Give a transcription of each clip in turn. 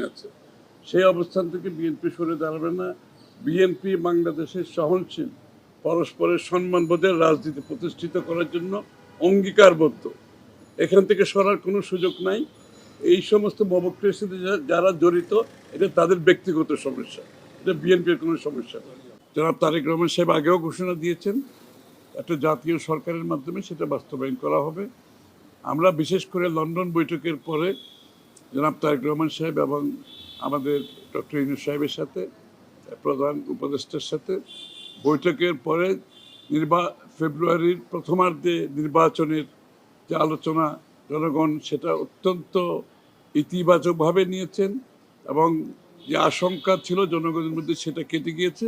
অবস্থানে আছে। সেই অবস্থান থেকে বিএনপি সরে দাঁড়াবে না। বিএনপি বাংলাদেশের সহনশীল, পরস্পরের সম্মানবোধের রাজনীতি প্রতিষ্ঠিত করার জন্য অঙ্গীকারবদ্ধ। এখান থেকে সরার কোনো সুযোগ নাই। এই সমস্ত মবক্রেসিতে যারা জড়িত, এটা তাদের ব্যক্তিগত সমস্যা। এটা বিএনপির কোনো সমস্যা নয় জনাব তারেক রহমান সাহেব আগেও ঘোষণা দিয়েছেন, একটা জাতীয় সরকারের মাধ্যমে সেটা বাস্তবায়ন করা হবে। আমরা বিশেষ করে লন্ডন বৈঠকের পরে জনাব তারেক রহমান সাহেব এবং আমাদের ডক্টর ইনুস সাহেবের সাথে, প্রধান উপদেষ্টার সাথে বৈঠকের পরে নির্বা, ফেব্রুয়ারির প্রথমার্ধে নির্বাচনের যে আলোচনা জনগণ সেটা অত্যন্ত ইতিবাচকভাবে নিয়েছেন এবং যে আশঙ্কা ছিল জনগণের মধ্যে সেটা কেটে গিয়েছে।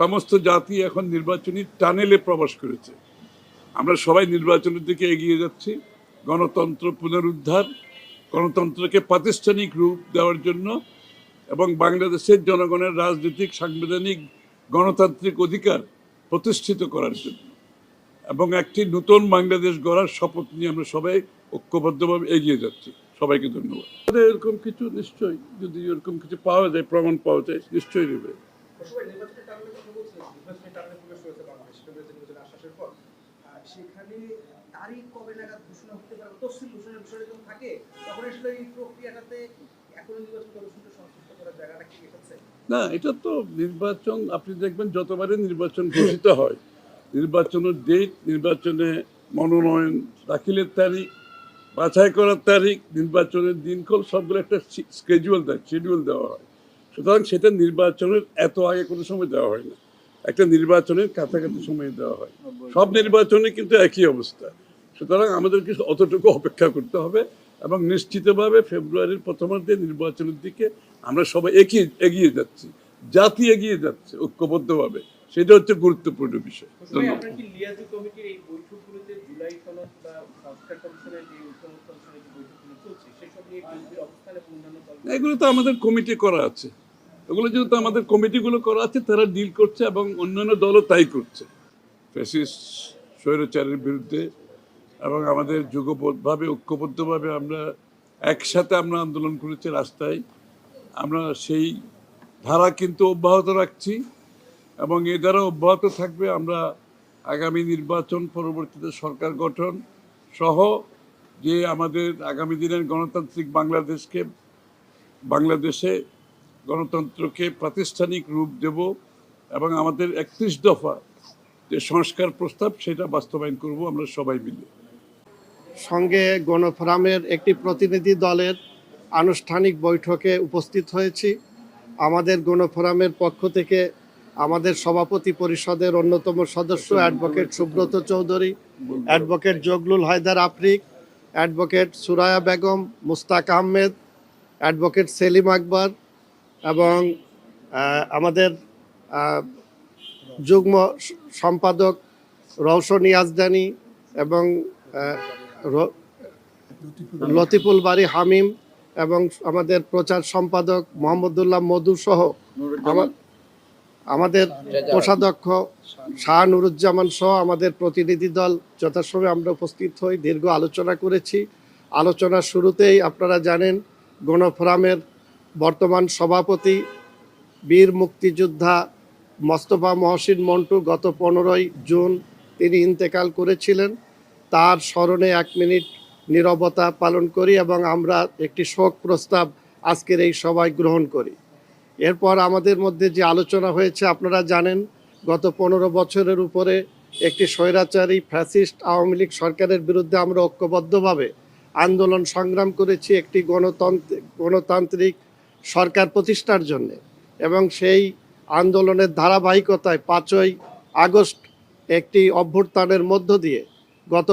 সমস্ত জাতি এখন নির্বাচনী টানেলে প্রবেশ করেছে। আমরা সবাই নির্বাচনের দিকে এগিয়ে যাচ্ছি। গণতন্ত্র পুনরুদ্ধার গণতন্ত্রকে প্রাতিষ্ঠানিক রূপ দেওয়ার জন্য এবং বাংলাদেশের জনগণের রাজনৈতিক সাংবিধানিক গণতান্ত্রিক অধিকার প্রতিষ্ঠিত করার জন্য। এবং একটি নতুন বাংলাদেশ গড়ার শপথ নিয়ে আমরা সবাই ঐক্যবদ্ধভাবে এগিয়ে যাচ্ছি। সবাইকে ধন্যবাদ। এরকম কিছু নিশ্চয়ই যদি এরকম কিছু পাওয়া যায় প্রমাণ পাওয়া যায় নিশ্চয়ই নেবে। সেখানে তারিখ কবে নাগাদ ঘোষণা হতে পারে, তফসিল ঘোষণার বিষয়টা যখন থাকে, তখন আসলে এই প্রক্রিয়াটাতে না, এটা তো নির্বাচন, আপনি দেখবেন যতবারই নির্বাচন ঘোষিত হয়, নির্বাচনের ডেট নির্বাচনে মনোনয়ন দাখিলের তারিখ, বাছাই করার তারিখ, নির্বাচনের দিনক্ষণ সবগুলো একটা স্কেজুয়াল দেয় শিডিউল দেওয়া হয়। সুতরাং সেটা নির্বাচনের এত আগে কোনো সময় দেওয়া হয় না। একটা নির্বাচনের কাছাকাছি সময় দেওয়া হয়। সব নির্বাচনে কিন্তু একই অবস্থা। সুতরাং আমাদেরকে অতটুকু অপেক্ষা করতে হবে এবং নিশ্চিতভাবে ফেব্রুয়ারির প্রথমার্ধে নির্বাচনের দিকে আমরা সবাই এগিয়ে এগিয়ে যাচ্ছি। জাতি এগিয়ে যাচ্ছে ঐক্যবদ্ধভাবে। সেটা হচ্ছে গুরুত্বপূর্ণ বিষয়। এগুলো তো আমাদের কমিটি করা আছে। ওগুলো যেহেতু আমাদের কমিটিগুলো করা আছে, তারা ডিল করছে এবং অন্যান্য দলও তাই করছে। ফ্যাসিস্ট স্বৈরাচারের বিরুদ্ধে এবং আমাদের যুগবদ্ধভাবে, ঐক্যবদ্ধভাবে আমরা একসাথে আমরা আন্দোলন করেছি রাস্তায়। আমরা সেই ধারা কিন্তু অব্যাহত রাখছি এবং এ দ্বারা অব্যাহত থাকবে। আমরা আগামী নির্বাচন পরবর্তীতে সরকার গঠন সহ যে আমাদের আগামী দিনের গণতান্ত্রিক বাংলাদেশকে, বাংলাদেশে গণতন্ত্রকে প্রাতিষ্ঠানিক রূপ দেব এবং আমাদের একত্রিশ দফা যে সংস্কার প্রস্তাব সেটা বাস্তবায়ন করব আমরা সবাই মিলে। সঙ্গে গণফোরামের একটি প্রতিনিধি দলের আনুষ্ঠানিক বৈঠকে উপস্থিত হয়েছি। আমাদের গণফোরামের পক্ষ থেকে আমাদের সভাপতি পরিষদের অন্যতম সদস্য advocate Subrata Chowdhury advocate Jaglul Haider Afrik advocate Suraiya Begum Mustaq Ahmed advocate Selim Akbar এবং আমাদের যুগ্ম সম্পাদক রওশন ইয়াজদানি এবং লতিফুল বাড়ি হামিম এবং আমাদের প্রচার সম্পাদক মোহাম্মদুল্লাহ মধু সহ আমাদের কোষাধ্যক্ষ শাহ নুরুজ্জামান সহ আমাদের প্রতিনিধি দল যথাসময়ে আমরা উপস্থিত হই। দীর্ঘ আলোচনা করেছি। আলোচনার শুরুতেই আপনারা জানেন গণফোরামের বর্তমান সভাপতি, বীর মুক্তিযোদ্ধা মোস্তফা মহসিন মন্টু গত পনেরোই জুন তিনি ইন্তেকাল করেছিলেন। তার স্মরণে এক মিনিট নীরবতা পালন করি এবং আমরা একটি শোক প্রস্তাব আজকের এই সভায় গ্রহণ করি। এরপর আমাদের মধ্যে যে আলোচনা হয়েছে, আপনারা জানেন, গত পনেরো বছরের উপরে একটি স্বৈরাচারী ফ্যাসিস্ট আওয়ামী লীগ সরকারের বিরুদ্ধে আমরা ঐক্যবদ্ধভাবে আন্দোলন সংগ্রাম করেছি। একটি গণতন্ত্র, গণতান্ত্রিক সরকার প্রতিষ্ঠার জন্য এবং সেই আন্দোলনের ধারাবাহিকতায় পাঁচই আগস্ট একটি অভ্যুত্থানের মধ্য দিয়ে গত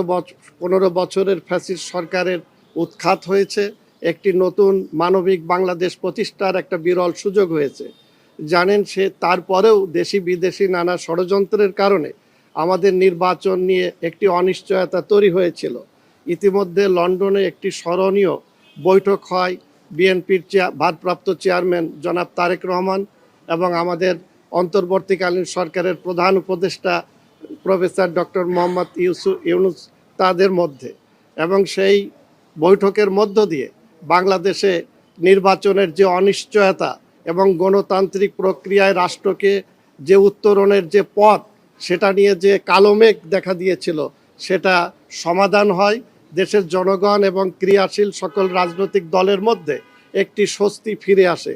পনেরো বছরের ফ্যাসিস্ট সরকারের উৎখাত হয়েছে, একটি নতুন মানবিক বাংলাদেশ প্রতিষ্ঠার একটা বিরল সুযোগ হয়েছে। জানেন সে, তারপরেও দেশি বিদেশি নানা ষড়যন্ত্রের কারণে আমাদের নির্বাচন নিয়ে একটি অনিশ্চয়তা তৈরি হয়েছিল। ইতিমধ্যে লন্ডনে একটি স্মরণীয় বৈঠক হয় বিএনপির ভারপ্রাপ্ত চেয়ারম্যান জনাব তারেক রহমান এবং আমাদের অন্তর্বর্তীকালীন সরকারের প্রধান উপদেষ্টা প্রফেসর ডক্টর মোহাম্মদ ইউসুফ, ইউনুস তাদের মধ্যে এবং সেই বৈঠকের মধ্য দিয়ে বাংলাদেশে নির্বাচনের যে অনিশ্চয়তা এবং গণতান্ত্রিক প্রক্রিয়ায় রাষ্ট্রকে যে উত্তরণের যে পথ, সেটা নিয়ে যে কালো মেঘ দেখা দিয়েছিল, সেটা সমাধান হয়। দেশের জনগণ এবং ক্রিয়াশীল সকল রাজনৈতিক দলের মধ্যে একটি স্বস্তি ফিরে আসে।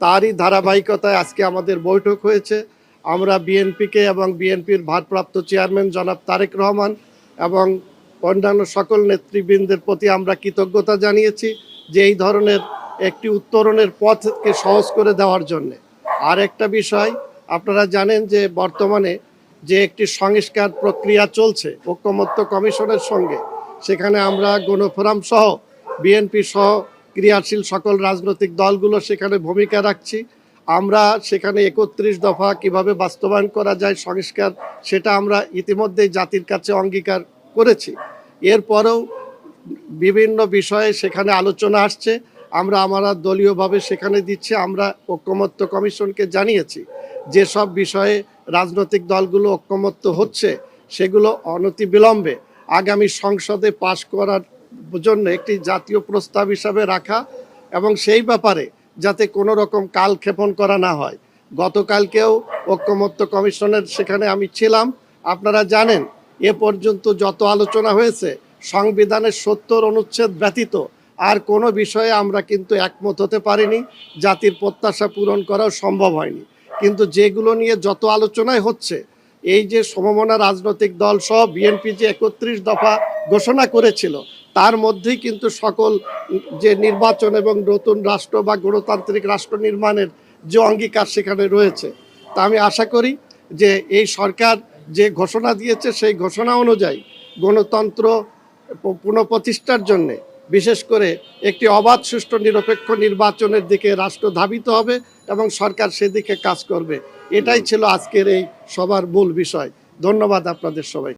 তারই ধারাবাহিকতায় আজকে আমাদের বৈঠক হয়েছে। আমরা বিএনপিকে এবং বিএনপির ভারপ্রাপ্ত চেয়ারম্যান জনাব তারেক রহমান এবং অন্যান্য সকল নেতৃবৃন্দের প্রতি আমরা কৃতজ্ঞতা জানিয়েছি যে এই ধরনের একটি উত্তরণের পথকে সহজ করে দেওয়ার জন্য। আর একটা বিষয়, আপনারা জানেন যে বর্তমানে যে একটি সংস্কার প্রক্রিয়া চলছে ঐক্যমত্য কমিশনের সঙ্গে সেখানে আমরা গণফোরাম সহ বিএনপি সহ, ক্রিয়াশীল সকল রাজনৈতিক দলগুলো সেখানে ভূমিকা রাখছি। আমরা সেখানে একত্রিশ দফা কীভাবে বাস্তবায়ন করা যায়, সংস্কার, সেটা আমরা ইতিমধ্যেই জাতির কাছে অঙ্গীকার করেছি। এরপরেও বিভিন্ন বিষয়ে সেখানে আলোচনা আসছে। আমরা আমরা দলীয়ভাবে সেখানে দিচ্ছি, আমরা ঐক্যমত্য কমিশনকে জানিয়েছি। যেসব বিষয়ে রাজনৈতিক দলগুলো ঐক্যমত্য হচ্ছে, সেগুলো অনতিবিলম্বে আগামী সংসদে পাশ করার জন্য একটি জাতীয় প্রস্তাব হিসাবে রাখা এবং সেই ব্যাপারে যাতে কোনো রকম কালক্ষেপণ করা না হয়। গতকালকেও ঐক্যমত্য কমিশনের সেখানে আমি ছিলাম। আপনারা জানেন, এ পর্যন্ত যত আলোচনা হয়েছে, সংবিধানের সত্তর অনুচ্ছেদ ব্যতীত আর কোনো বিষয়ে আমরা কিন্তু একমত হতে পারিনি। জাতির প্রত্যাশা পূরণ করাও সম্ভব হয়নি। কিন্তু যেগুলো নিয়ে যত আলোচনায় হচ্ছে এই যে সমমনা রাজনৈতিক দল সহ বিএনপি যে একত্রিশ দফা ঘোষণা করেছিল, তার মধ্যেই কিন্তু সকল যে নির্বাচন এবং নতুন রাষ্ট্র বা গণতান্ত্রিক রাষ্ট্র নির্মাণের যে অঙ্গীকার সেখানে রয়েছে। তা আমি আশা করি যে এই সরকার যে ঘোষণা দিয়েছে, সেই ঘোষণা অনুযায়ী গণতন্ত্র পুনঃপ্রতিষ্ঠার জন্যে বিশেষ করে একটি অবাধ, সুষ্ঠু, নিরপেক্ষ নির্বাচনের দিকে রাষ্ট্র ধাবিত হবে এবং সরকার সেদিকে কাজ করবে। এটাই ছিল আজকের এই সবার মূল বিষয়। ধন্যবাদ আপনাদের সবাই